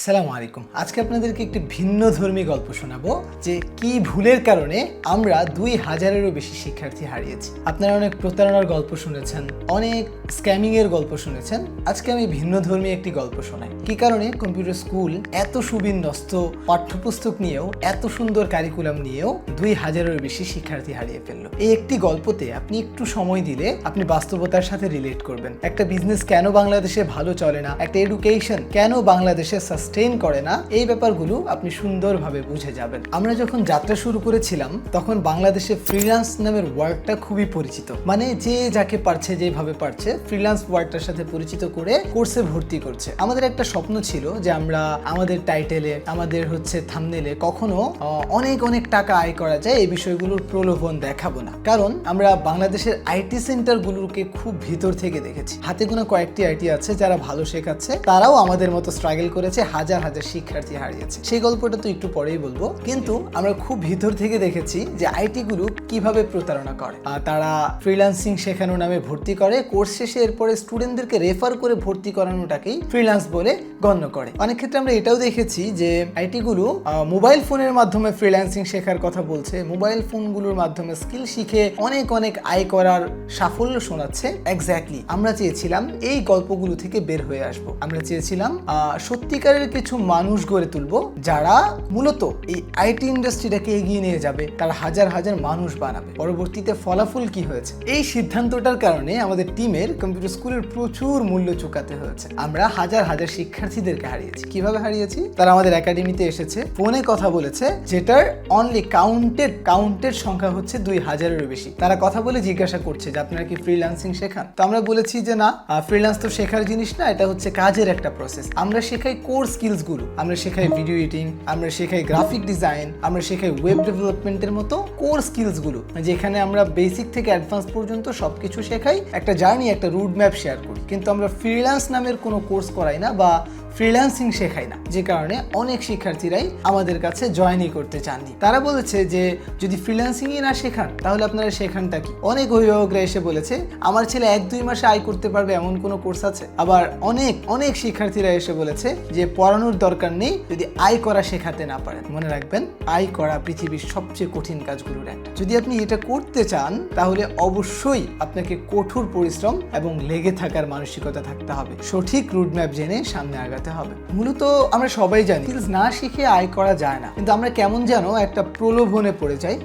আসসালামু আলাইকুম। আজকে আপনাদেরকে একটি ভিন্ন ধর্মী গল্প শোনাবো, যে কি ভুলের কারণে আমরা দুই হাজারেরও বেশি শিক্ষার্থী হারিয়েছি। আপনারা অনেক প্রতারণার গল্প শুনেছেন, অনেক স্ক্যামিং এর গল্প শুনেছেন। আজকে আমি ভিন্ন ধর্মী একটি গল্প শোনাই। কি কারণে? কম্পিউটার স্কুল এত সুবিন্যস্ত পাঠ্যপুস্তক নিয়েও, এত সুন্দর কারিকুলাম নিয়েও দুই হাজারেরও বেশি শিক্ষার্থী হারিয়ে ফেলল। এই একটি গল্পতে আপনি একটু সময় দিলে আপনি বাস্তবতার সাথে রিলেট করবেন। একটা বিজনেস কেন বাংলাদেশে ভালো চলে না? একটা এডুকেশন কেন বাংলাদেশে সাস্টেইন করে না, এই ব্যাপারগুলো আপনি সুন্দরভাবে বুঝে যাবেন। আমরা যখন যাত্রা শুরু করেছিলাম, তখন বাংলাদেশে ফ্রিল্যান্স নামের ওয়ার্ডটা খুবই পরিচিত। মানে যে যাকে পারছে, যেভাবে পারছে ফ্রিল্যান্স ওয়ার্ডটার সাথে পরিচিত করে কোর্সে ভর্তি করছে। আমাদের একটা স্বপ্ন ছিল যে আমরা আমাদের টাইটেলে আমাদের হচ্ছে থামনেলে কখনো অনেক অনেক টাকা আয় করা যায়, এই বিষয়গুলোর প্রলোভন দেখাবো না। কারণ আমরা বাংলাদেশের আইটি সেন্টারগুলোকে খুব ভিতর থেকে দেখেছি। হাতে গোনা কয়েকটি আইটি আছে যারা ভালো শেখাচ্ছে, তারাও আমাদের মতো স্ট্রাগল করেছে হাজার হাজার শিক্ষার্থী হারিয়েছে। সেই গল্পটা তো একটু পরেই বলব। কিন্তু আমরা খুব ভিতর থেকে দেখেছি যে আইটি গুলো কীভাবে প্রতারণা করে। তারা ফ্রিল্যান্সিং শেখানো নামে ভর্তি করে কোর্স শেষে এরপরে স্টুডেন্টদেরকে রেফার করে ভর্তি করানোটাকেই ফ্রিল্যান্স বলে গণ্য করে। অনেক ক্ষেত্রে আমরা এটাও দেখেছি যে আইটি গুলো মোবাইল ফোনের মাধ্যমে ফ্রিল্যান্সিং শেখার কথা বলছে। মোবাইল ফোনগুলোর মাধ্যমে স্কিল শিখে অনেক অনেক আয় করার সাফল্য শোনাচ্ছে। এক্স্যাক্টলি আমরা চেয়েছিলাম এই গল্পগুলো থেকে বের হয়ে আসব। আমরা চেয়েছিলাম সত্যিকারের কিছু মানুষ গড়ে তুলবো যারা মূলত এই আইটি ইন্ডাস্ট্রিটাকে এগিয়ে নিয়ে যাবে, তার হাজার হাজার মানুষ বানাবে। পরবর্তীতে ফলাফল কি হয়েছে? এই সিদ্ধান্তটার কারণে আমাদের টিমের কম্পিউটার স্কুলের প্রচুর মূল্য চুকাতে হয়েছে। আমরা হাজার হাজার শিক্ষার্থীদেরকে হারিয়েছি। কীভাবে হারিয়েছি? তারা আমাদের একাডেমিতে এসেছে, ফোনে কথা বলেছে, যেটার অনলি কাউন্টেড কাউন্টেড সংখ্যা হচ্ছে দুই হাজারেরও বেশি। তারা কথা বলে জিজ্ঞাসা করছে যে, আপনারা কি ফ্রিল্যান্সিং শেখান? তো আমরা বলেছি যে, না ফ্রিল্যান্স তো শেখার জিনিস না, এটা হচ্ছে কাজের একটা প্রসেস আমরা শেখাই কোর স্কিলসগুলো। আমরা শেখাই ভিডিও এডিটিং আমরা শেখাই গ্রাফিক ডিজাইন আমরা শেখাই ওয়েব ডেভেলপমেন্টের মতো কোর স্কিলসগুলো যেখানে আমরা বেসিক থেকে অ্যাডভান্স পর্যন্ত সবকিছু শেখাই, একটা জার্নি একটা রুট ম্যাপ শেয়ার করি। কিন্তু আমরা ফ্রিল্যান্স নামের কোনো কোর্স করাই না বা ফ্রিল্যান্সিং শেখাই না, যে কারণে অনেক শিক্ষার্থীরাই আমাদের কাছে জয়েনই করতে চাননি। তারা বলেছে যে, যদি ফ্রিল্যান্সিংই না শেখান, তাহলে আপনারা শেখানটা কি? অনেক অভিভাবকরা এসে বলেছে, আমার ছেলে এক দুই মাসে আয় করতে পারবে, এমন কোনো কোর্স আছে? আবার অনেক অনেক শিক্ষার্থীরা এসে বলেছে যে, পড়ানোর দরকার নেই, যদি আয় করা শেখাতে না পারেন। মনে রাখবেন, আয় করা পৃথিবীর সবচেয়ে কঠিন কাজগুলোর একটা। যদি আপনি এটা করতে চান, তাহলে অবশ্যই আপনাকে কঠোর পরিশ্রম এবং লেগে থাকার মানসিকতা থাকতে হবে। সঠিক রুটম্যাপ জেনে সামনে আগাতে হবে। মূলত আমরা সবাই জানি স্কিলস না শিখে আয় করা যায় না। কিন্তু আমরা কেমন যেন একটা প্রলোভনে পড়ে যাই।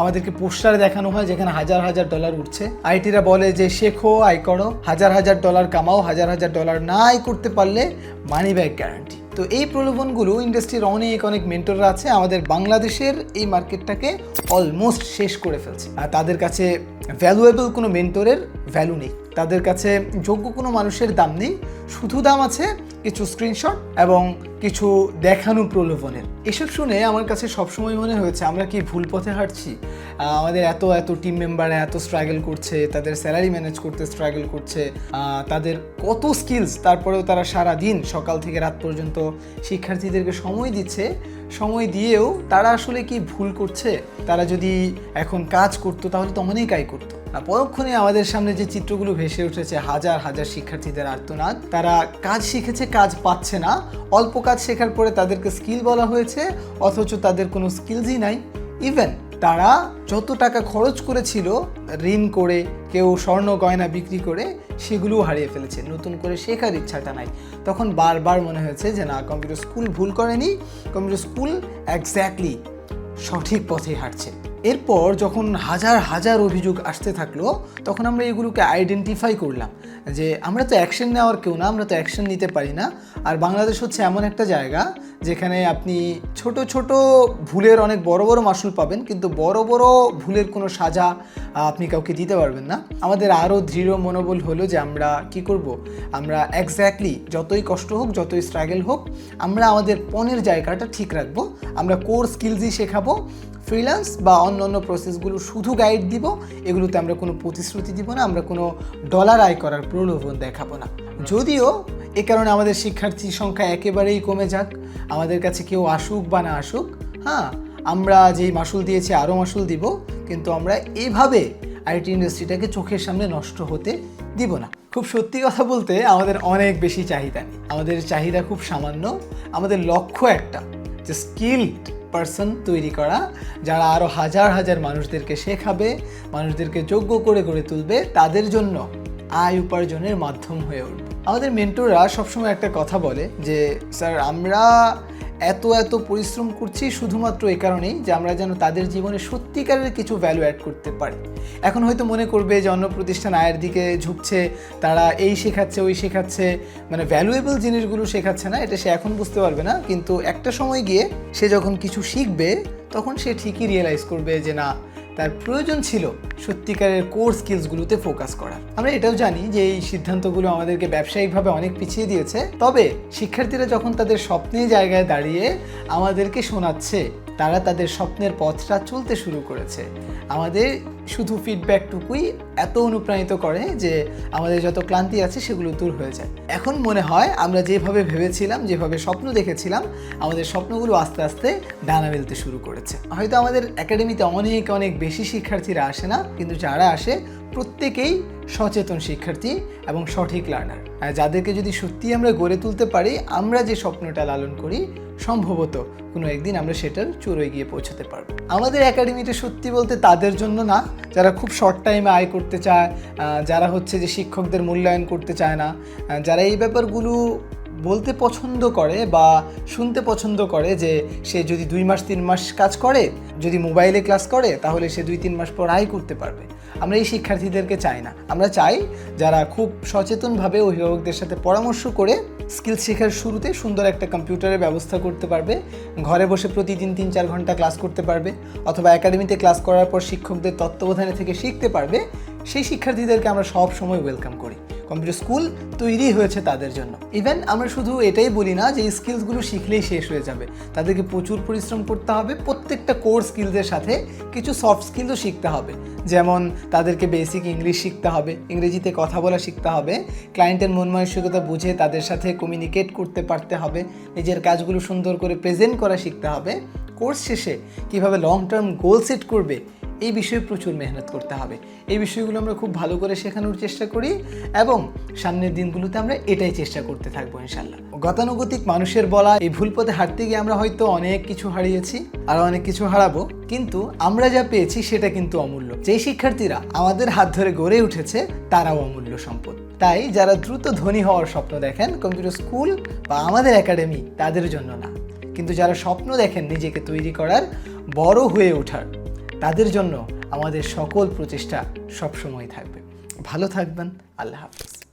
আমাদেরকে পোস্টারে দেখানো হয় যেখানে হাজার হাজার ডলার উঠছে। আইটিরা বলে যে, শেখো, আয় করো। হাজার হাজার ডলার কামাও, হাজার হাজার ডলার না আয় করতে পারলে মানি ব্যাক গ্যারান্টি তো এই প্রলোভনগুলো ইন্ডাস্ট্রির অনেক অনেক মেন্টররা আছে। আমাদের বাংলাদেশের এই মার্কেটটাকে অলমোস্ট শেষ করে ফেলছে। আর তাদের কাছে ভ্যালুয়েবল কোনো মেন্টরের ভ্যালু নেই। তাদের কাছে যোগ্য কোনো মানুষের দাম নেই। শুধু দাম আছে কিছু স্ক্রিনশট এবং কিছু দেখানো প্রলোভনের। এসব শুনে আমার কাছে সবসময় মনে হয়েছে, আমরা কি ভুল পথে হাঁটছি? আমাদের এত এত টিম মেম্বাররা এত স্ট্রাগল করছে, তাদের স্যালারি ম্যানেজ করতে স্ট্রাগল করছে তাদের কত স্কিলস তারপরেও তারা সারা দিন সকাল থেকে রাত পর্যন্ত শিক্ষার্থীদেরকে সময় দিচ্ছে, সময় দিয়েও তারা আসলে কি ভুল করছে? তারা যদি এখন কাজ করতো, তাহলে তো অনেক আয় করতো। পরক্ষণে আমাদের সামনে যে চিত্রগুলো ভেসে উঠেছে, হাজার হাজার শিক্ষার্থীদের আর্তনাদ, তারা কাজ শিখেছে, কাজ পাচ্ছে না। অল্প কাজ শেখার পরে তাদেরকে স্কিল বলা হয়েছে, অথচ তাদের কোনো স্কিলসই নাই। ইভেন তারা যত টাকা খরচ করেছিল, ঋণ করে, কেউ স্বর্ণ গয়না বিক্রি করে, সেগুলোও হারিয়ে ফেলেছে। নতুন করে শেখার ইচ্ছাটা নাই। তখন বারবার মনে হয়েছে যে, না কম্পিউটার স্কুল ভুল করেনি। কম্পিউটার স্কুল এক্স্যাক্টলি সঠিক পথে হাঁটছে। এরপর যখন হাজার হাজার অভিযোগ আসতে থাকল তখন আমরা এগুলোকে আইডেন্টিফাই করলাম। যে আমরা তো অ্যাকশন নেওয়ার কেউ না, আমরা তো অ্যাকশন নিতে পারি না। আর বাংলাদেশ হচ্ছে এমন একটা জায়গা যেখানে আপনি ছোট ছোট ভুলের অনেক বড় বড় মাসুল পাবেন, কিন্তু বড় বড় ভুলের কোনো সাজা আপনি কাউকে দিতে পারবেন না। আমাদের আরও দৃঢ় মনোবল হলো যে আমরা কি করব? আমরা এক্স্যাক্টলি যতই কষ্ট হোক, যতই স্ট্রাগল হোক, আমরা আমাদের পণের জায়গাটা ঠিক রাখব। আমরা কোর স্কিলসই শেখাবো। ফ্রিল্যান্স বা অন্য অন্য প্রসেসগুলো শুধু গাইড দিব। এগুলোতে আমরা কোনো প্রতিশ্রুতি দিব না, আমরা কোনো ডলার আয় করার প্রলোভন দেখাবো না। যদিও এ কারণে আমাদের শিক্ষার্থীর সংখ্যা একেবারেই কমে যাক, আমাদের কাছে কেউ আসুক বা না আসুক হ্যাঁ আমরা যেই মাসুল দিয়েছি আরও মাসুল দিব, কিন্তু আমরা এইভাবে আইটি ইন্ডাস্ট্রিটাকে চোখের সামনে নষ্ট হতে দিব না। খুব সত্যি কথা বলতে আমাদের অনেক বেশি চাহিদা নেই। আমাদের চাহিদা খুব সামান্য, আমাদের লক্ষ্য একটা, যে স্কিল্ড পার্সন তৈরি করা, যারা আরও হাজার হাজার মানুষদেরকে শেখাবে, মানুষদেরকে যোগ্য করে গড়ে তুলবে, তাদের জন্য আয় উপার্জনের মাধ্যম হয়ে উঠবে। আমাদের মেন্টররা সবসময় একটা কথা বলে যে, স্যার, আমরা এত এত পরিশ্রম করছি শুধুমাত্র এই কারণেই যে আমরা যেন তাদের জীবনে সত্যিকারের কিছু ভ্যালু অ্যাড করতে পারি। এখন হয়তো মনে করবে যে, অন্য প্রতিষ্ঠান আয়ের দিকে ঝুঁকছে, তারা এই শেখাচ্ছে, ওই শেখাচ্ছে মানে ভ্যালুয়েবল জিনিসগুলো শেখাচ্ছে না, এটা সে এখন বুঝতে পারবে না, কিন্তু একটা সময় গিয়ে সে যখন কিছু শিখবে, তখন সে ঠিকই রিয়েলাইজ করবে যে, না তার প্রয়োজন ছিল সত্যিকারের কোর স্কিলসগুলোতে ফোকাস করার। আমরা এটাও জানি যে এই সিদ্ধান্তগুলো আমাদেরকে ব্যবসায়িকভাবে অনেক পিছিয়ে দিয়েছে। তবে শিক্ষার্থীরা যখন তাদের স্বপ্নের জায়গায় দাঁড়িয়ে আমাদেরকে শোনাচ্ছে, তারা তাদের স্বপ্নের পথটা চলতে শুরু করেছে। আমাদের শুধু ফিডব্যাকটুকুই এত অনুপ্রাণিত করে যে আমাদের যত ক্লান্তি আছে সেগুলো দূর হয়ে যায়। এখন মনে হয় আমরা যেভাবে ভেবেছিলাম, যেভাবে স্বপ্ন দেখেছিলাম, আমাদের স্বপ্নগুলো আস্তে আস্তে ডানা মেলতে শুরু করেছে। হয়তো আমাদের একাডেমিতে অনেক অনেক বেশি শিক্ষার্থীরা আসে না, কিন্তু যারা আসে প্রত্যেকেই সচেতন শিক্ষার্থী এবং সঠিক লার্নার যাদেরকে যদি সত্যি আমরা গড়ে তুলতে পারি, আমরা যে স্বপ্নটা লালন করি, সম্ভবত কোনো একদিন আমরা সেটার চূড়োয় গিয়ে পৌঁছাতে পারব। আমাদের একাডেমিতে সত্যি বলতে তাদের জন্য না। যারা খুব শর্ট টাইমে আয় করতে চায় যারা হচ্ছে যে শিক্ষকদের মূল্যায়ন করতে চায় না যারা এই ব্যাপারগুলো বলতে পছন্দ করে বা শুনতে পছন্দ করে যে সে যদি দুই মাস, তিন মাস কাজ করে, যদি মোবাইলে ক্লাস করে, তাহলে সে দুই, তিন মাস পর আয় করতে পারবে। আমরা এই শিক্ষার্থীদেরকে চাই না। আমরা চাই যারা খুব সচেতনভাবে অভিভাবকদের সাথে পরামর্শ করে স্কিল শেখার শুরুতে সুন্দর একটা কম্পিউটারের ব্যবস্থা করতে পারবে, ঘরে বসে প্রতিদিন তিন, চার ঘণ্টা ক্লাস করতে পারবে, অথবা একাডেমিতে ক্লাস করার পর শিক্ষকদের তত্ত্বাবধানে থেকে শিখতে পারবে, সেই শিক্ষার্থীদেরকে আমরা সব সময় ওয়েলকাম করি। কম্পিউটার স্কুল তৈরি হয়েছে তাদের জন্য। ইভেন আমরা শুধু এটাই বলি না যে এই স্কিলসগুলো শিখলেই শেষ হয়ে যাবে। তাদেরকে প্রচুর পরিশ্রম করতে হবে, প্রত্যেকটা কোর স্কিলসের সাথে কিছু সফট স্কিলও শিখতে হবে। যেমন তাদেরকে বেসিক ইংলিশ শিখতে হবে, ইংরেজিতে কথা বলা শিখতে হবে ক্লায়েন্টের মন মানসিকতা বুঝে তাদের সাথে কমিউনিকেট করতে পারতে হবে, নিজের কাজগুলো সুন্দর করে প্রেজেন্ট করা শিখতে হবে। কোর্স শেষে কীভাবে লং টার্ম গোল সেট করবে এই বিষয়ে প্রচুর মেহনত করতে হবে। এই বিষয়গুলো আমরা খুব ভালো করে শেখানোর চেষ্টা করি এবং সামনের দিনগুলোতে আমরা এটাই চেষ্টা করতে থাকব ইনশাল্লাহ গতানুগতিক মানুষের বলা এই ভুল পথে হাঁটতে গিয়ে আমরা হয়তো অনেক কিছু হারিয়েছি আর অনেক কিছু হারাবো, কিন্তু আমরা যা পেয়েছি সেটা কিন্তু অমূল্য। যেই শিক্ষার্থীরা আমাদের হাত ধরে গড়ে উঠেছে, তারাও অমূল্য সম্পদ। তাই যারা দ্রুত ধনী হওয়ার স্বপ্ন দেখেন, কম্পিউটার স্কুল বা আমাদের একাডেমি তাদের জন্য না। কিন্তু যারা স্বপ্ন দেখেন নিজেকে তৈরি করার, বড় হয়ে ওঠার তাদের জন্য আমাদের সকল প্রচেষ্টা সবসময় থাকবে। ভালো থাকবেন আল্লাহ হাফিজ।